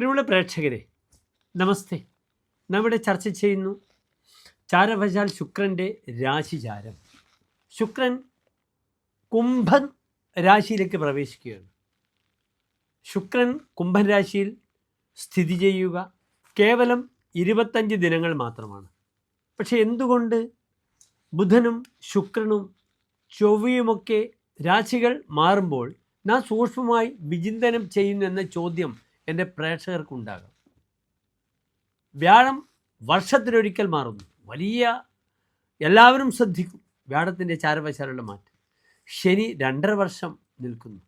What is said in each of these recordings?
പ്രിയമുള്ള പ്രേക്ഷകരെ നമസ്തേ. നമ്മുടെ ചർച്ച ചെയ്യുന്നു ചാരവശാൽ ശുക്രന്റെ രാശിചാരം. ശുക്രൻ കുംഭൻ രാശിയിലേക്ക് പ്രവേശിക്കുകയാണ്. ശുക്രൻ കുംഭൻ രാശിയിൽ സ്ഥിതി ചെയ്യുക കേവലം ഇരുപത്തഞ്ച് ദിനങ്ങൾ മാത്രമാണ്. പക്ഷേ എന്തുകൊണ്ട് ബുധനും ശുക്രനും ചൊവ്വയുമൊക്കെ രാശികൾ മാറുമ്പോൾ നാം സൂക്ഷ്മമായി വിചിന്തനം ചെയ്യുന്നു എന്ന ചോദ്യം എന്റെ പ്രേക്ഷകർക്കുണ്ടാകാം വ്യാഴം വർഷത്തിലൊരിക്കൽ മാറുന്നു. വലിയ എല്ലാവരും ശ്രദ്ധിക്കും. വ്യാഴത്തിന്റെ ചാരവശാലുള്ള മാറ്റം. ശനി രണ്ടര വർഷം നിൽക്കുന്നു.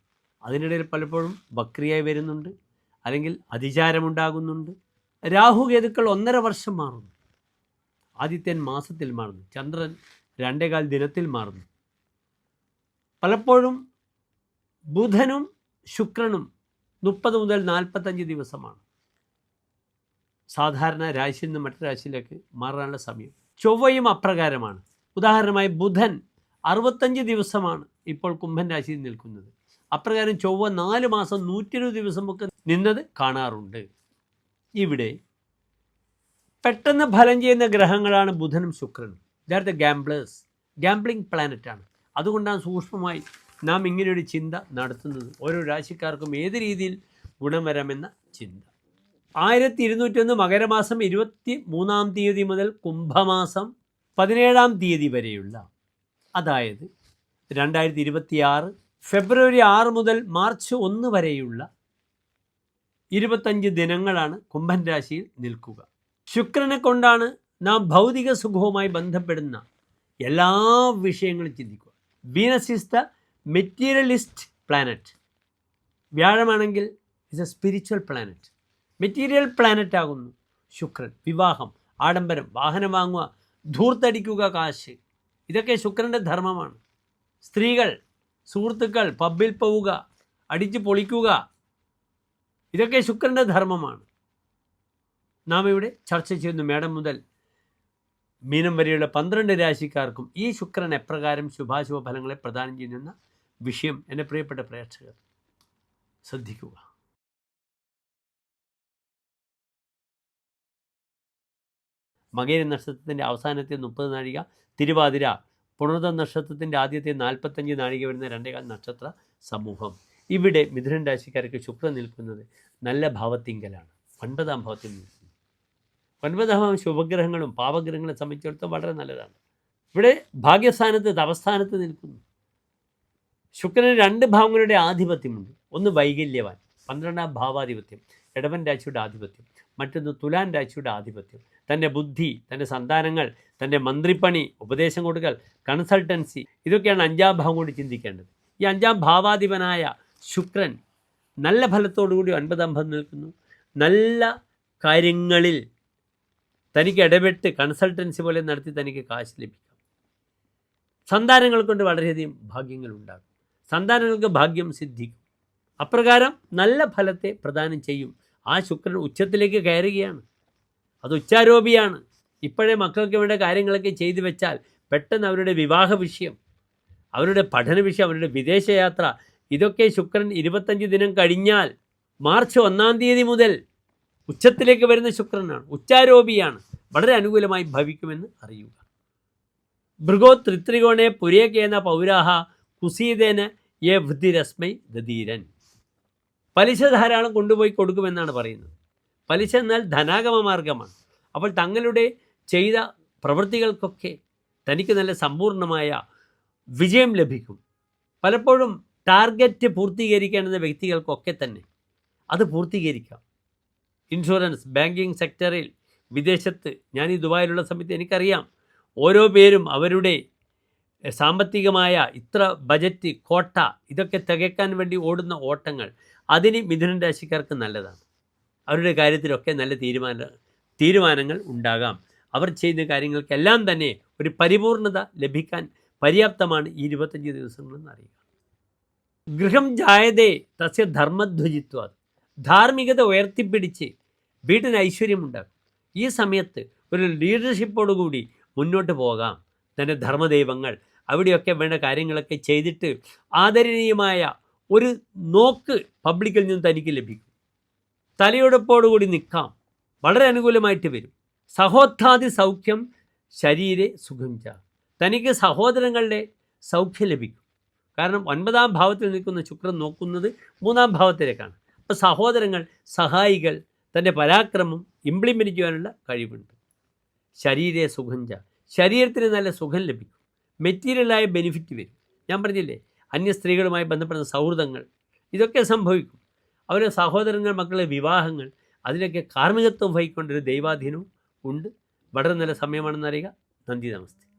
അതിനിടയിൽ പലപ്പോഴും ബക്രിയായി വരുന്നുണ്ട്. അല്ലെങ്കിൽ അതിചാരമുണ്ടാകുന്നുണ്ട്. രാഹുകേതുക്കൾ ഒന്നര വർഷം മാറുന്നു. ആദിത്യൻ മാസത്തിൽ മാറുന്നു. ചന്ദ്രൻ രണ്ടേകാൽ ദിനത്തിൽ മാറുന്നു. പലപ്പോഴും ബുധനും ശുക്രനും മുപ്പത് മുതൽ നാൽപ്പത്തഞ്ച് ദിവസമാണ്. സാധാരണ രാശിയിൽ നിന്ന് മറ്റു രാശിയിലേക്ക് മാറാനുള്ള സമയം. ചൊവ്വയും അപ്രകാരമാണ്. ഉദാഹരണമായി ബുധൻ അറുപത്തഞ്ച് ദിവസമാണ് ഇപ്പോൾ കുംഭൻ രാശിയിൽ നിൽക്കുന്നത്. അപ്രകാരം ചൊവ്വ നാല് മാസം നൂറ്റി ഇരുപത് ദിവസമൊക്കെ നിന്നത് കാണാറുണ്ട്. ഇവിടെ പെട്ടെന്ന് ഫലം ചെയ്യുന്ന ഗ്രഹങ്ങളാണ് ബുധനും ശുക്രനും. ഇതാർത്ത ഗാംബ്ലേഴ്സ് ഗാംബ്ലിംഗ് പ്ലാനറ്റാണ് അതുകൊണ്ടാണ് സൂക്ഷ്മമായി നാം ഇങ്ങനെയൊരു ചിന്ത നടത്തുന്നത്. ഓരോ രാശിക്കാർക്കും ഏത് രീതിയിൽ ഗുണം വരാമെന്ന ചിന്ത. ആയിരത്തി ഇരുന്നൂറ്റൊന്ന് മകരമാസം ഇരുപത്തി മൂന്നാം തീയതി മുതൽ കുംഭമാസം പതിനേഴാം തീയതി വരെയുള്ള അതായത് രണ്ടായിരത്തി ഇരുപത്തിയാറ് ഫെബ്രുവരി ആറ് മുതൽ മാർച്ച് ഒന്ന് വരെയുള്ള ഇരുപത്തഞ്ച് ദിനങ്ങളാണ് കുംഭൻ രാശിയിൽ നിൽക്കുക. ശുക്രനെ കൊണ്ടാണ് നാം ഭൗതിക സുഖവുമായി ബന്ധപ്പെടുന്ന എല്ലാ വിഷയങ്ങളും ചിന്തിക്കുക. Venus is the materialist planet വ്യാഴമാണെങ്കിൽ is a spiritual planet material planet ആകുന്നു. ശുക്രൻ വിവാഹം ആഡംബരം വാഹനം വാങ്ങുക ധൂർത്തടിക്കുക കാശ്. ഇതൊക്കെ ശുക്രന്റെ ധർമ്മമാണ്. സ്ത്രീകൾ സുഹൃത്തുക്കൾ പബ്ബിൽ പോവുക അടിച്ചു പൊളിക്കുക. ഇതൊക്കെ ശുക്രന്റെ ധർമ്മമാണ്. നാം ഇവിടെ ചർച്ച ചെയ്യുന്നു മേഡം മുതൽ മീനം വരെയുള്ള പന്ത്രണ്ട് രാശിക്കാർക്കും ഈ ശുക്രൻ എപ്രകാരം ശുഭാശുഭ ഫലങ്ങളെ പ്രദാനം ചെയ്യുന്ന വിഷയം എന്റെ പ്രിയപ്പെട്ട പ്രേക്ഷകർ ശ്രദ്ധിക്കുക. മകേര നക്ഷത്രത്തിന്റെ അവസാനത്തെ മുപ്പത് നാഴിക തിരുവാതിര പുണർത നക്ഷത്രത്തിന്റെ ആദ്യത്തെ നാൽപ്പത്തഞ്ച് നാഴിക വരുന്ന രണ്ടേകാൽ നക്ഷത്ര സമൂഹം. ഇവിടെ മിഥുനൻ രാശിക്കാർക്ക് ശുക്രൻ നിൽക്കുന്നത് നല്ല ഭാവത്തിങ്കലാണ്. ഒൻപതാം ഭാവത്തിൽ നിൽക്കുന്നു. ഒൻപതാം ശുഭഗ്രഹങ്ങളും പാപഗ്രഹങ്ങളും സംബന്ധിച്ചിടത്തോളം വളരെ നല്ലതാണ്. ഇവിടെ ഭാഗ്യസ്ഥാനത്ത് തപസ്ഥാനത്ത് നിൽക്കുന്നു. ശുക്രന് രണ്ട് ഭാവങ്ങളുടെ ആധിപത്യമുണ്ട്. ഒന്ന് വൈകല്യവാൻ പന്ത്രണ്ടാം ഭാവാധിപത്യം ഇടവൻ രാശിയുടെ ആധിപത്യം. മറ്റൊന്ന് തുലാൻ രാശിയുടെ ആധിപത്യം. തന്റെ ബുദ്ധി തന്റെ സന്താനങ്ങൾ തന്റെ മന്ത്രിപ്പണി ഉപദേശം കൊടുക്കൽ കൺസൾട്ടൻസി ഇതൊക്കെയാണ് അഞ്ചാം ഭാവം കൂടി ചിന്തിക്കേണ്ടത്. ഈ അഞ്ചാം ഭാവാധിപനായ ശുക്രൻ നല്ല ഫലത്തോടുകൂടി ഒൻപതാം ഭാവം നിൽക്കുന്നു. നല്ല കാര്യങ്ങളിൽ തനിക്ക് ഇടപെട്ട് കൺസൾട്ടൻസി പോലെ നടത്തി തനിക്ക് കാശ് ലഭിക്കും. സന്താനങ്ങൾ കൊണ്ട് വളരെയധികം ഭാഗ്യങ്ങൾ ഉണ്ടാകും സന്താനങ്ങൾക്ക് ഭാഗ്യം സിദ്ധിക്കും. അപ്രകാരം നല്ല ഫലത്തെ പ്രദാനം ചെയ്യും. ആ ശുക്രൻ ഉച്ചത്തിലേക്ക് കയറുകയാണ്. അത് ഉച്ചാരോപിയാണ്. ഇപ്പോഴേ മക്കൾക്ക് വേണ്ട കാര്യങ്ങളൊക്കെ ചെയ്തു വെച്ചാൽ പെട്ടെന്ന് അവരുടെ വിവാഹ വിഷയം അവരുടെ പഠന വിഷയം അവരുടെ വിദേശയാത്ര ഇതൊക്കെ ശുക്രൻ ഇരുപത്തഞ്ച് ദിനം കഴിഞ്ഞാൽ മാർച്ച് ഒന്നാം തീയതി മുതൽ ഉച്ചത്തിലേക്ക് വരുന്ന ശുക്രനാണ്. ഉച്ചാരോപിയാണ്. വളരെ അനുകൂലമായി ഭവിക്കുമെന്ന് അറിയുക. ഭൃഗോ ത്രിത്രികോണെ പുരേകേന പൗരാഹ കുസീതേന യേ വൃദ്ധിരസ്മൈ ദധീരൻ. പലിശ ധാരാളം കൊണ്ടുപോയി കൊടുക്കുമെന്നാണ് പറയുന്നത്. പലിശ എന്നാൽ ധനാഗമ മാർഗമാണ്. അപ്പോൾ തങ്ങളുടെ ചെയ്ത പ്രവൃത്തികൾക്കൊക്കെ തനിക്ക് നല്ല സമ്പൂർണമായ വിജയം ലഭിക്കും. പലപ്പോഴും ടാർഗറ്റ് പൂർത്തീകരിക്കേണ്ടുന്ന വ്യക്തികൾക്കൊക്കെ തന്നെ അത് പൂർത്തീകരിക്കാം. ഇൻഷുറൻസ് ബാങ്കിങ് സെക്ടറിൽ വിദേശത്ത് ഞാൻ ഈ ദുബായിലുള്ള സമയത്ത് എനിക്കറിയാം. ഓരോ പേരും അവരുടെ സാമ്പത്തികമായ ഇത്ര ബജറ്റ് കോട്ട ഇതൊക്കെ തികയ്ക്കാൻ വേണ്ടി ഓടുന്ന ഓട്ടങ്ങൾ അതിന് മിഥുനൻ രാശിക്കാർക്ക് നല്ലതാണ്. അവരുടെ കാര്യത്തിലൊക്കെ നല്ല തീരുമാന തീരുമാനങ്ങൾ ഉണ്ടാകാം. അവർ ചെയ്യുന്ന കാര്യങ്ങൾക്കെല്ലാം തന്നെ ഒരു പരിപൂർണത ലഭിക്കാൻ പര്യാപ്തമാണ് ഈ ഇരുപത്തഞ്ച് ദിവസങ്ങളെന്ന് അറിയുക. ഗൃഹം ജായതേ തസ്യ ധർമ്മധ്വജിത്വ. ധാർമ്മികത ഉയർത്തിപ്പിടിച്ച് വീട്ടിന് ഐശ്വര്യമുണ്ടാകും ഈ സമയത്ത് ഒരു ലീഡർഷിപ്പോടുകൂടി മുന്നോട്ട് പോകാം. തന്റെ ധർമ്മദൈവങ്ങൾ അവിടെയൊക്കെ വേണ്ട കാര്യങ്ങളൊക്കെ ചെയ്തിട്ട് ആദരണീയമായ ഒരു നോക്ക് പബ്ലിക്കിൽ നിന്ന് തനിക്ക് ലഭിക്കും. തലയെടുപ്പോടുകൂടി നിൽക്കാം. വളരെ അനുകൂലമായിട്ട് വരും. സഹോത്ഥാതി സൗഖ്യം ശരീരെ സുഖം ച. തനിക്ക് സഹോദരങ്ങളുടെ സൗഖ്യം ലഭിക്കും. കാരണം ഒൻപതാം ഭാവത്തിൽ നിൽക്കുന്ന ശുക്രൻ നോക്കുന്നത് മൂന്നാം ഭാവത്തിലേക്കാണ്. അപ്പോൾ സഹോദരങ്ങൾ സഹായികൾ തന്റെ പരാക്രമം ഇംപ്ലിമെന്റ് ചെയ്യാനുള്ള കഴിവുണ്ട്. ശരീരെ സുഖം ച. ശരീരത്തിന് നല്ല സുഖം ലഭിക്കും. മെറ്റീരിയലായ ബെനിഫിറ്റ് വരും. ഞാൻ പറഞ്ഞില്ലേ അന്യ സ്ത്രീകളുമായി ബന്ധപ്പെടുന്ന സൗഹൃദങ്ങൾ ഇതൊക്കെ സംഭവിക്കും. അവരെ സഹോദരങ്ങൾ മക്കളെ വിവാഹങ്ങൾ അതിനൊക്കെ കാർമ്മികത്വം വഹിക്കേണ്ട ഒരു ദൈവാധീനവും ഉണ്ട്. വളരെ നല്ല സമയമാണെന്നറിയുക നന്ദി നമസ്തേ.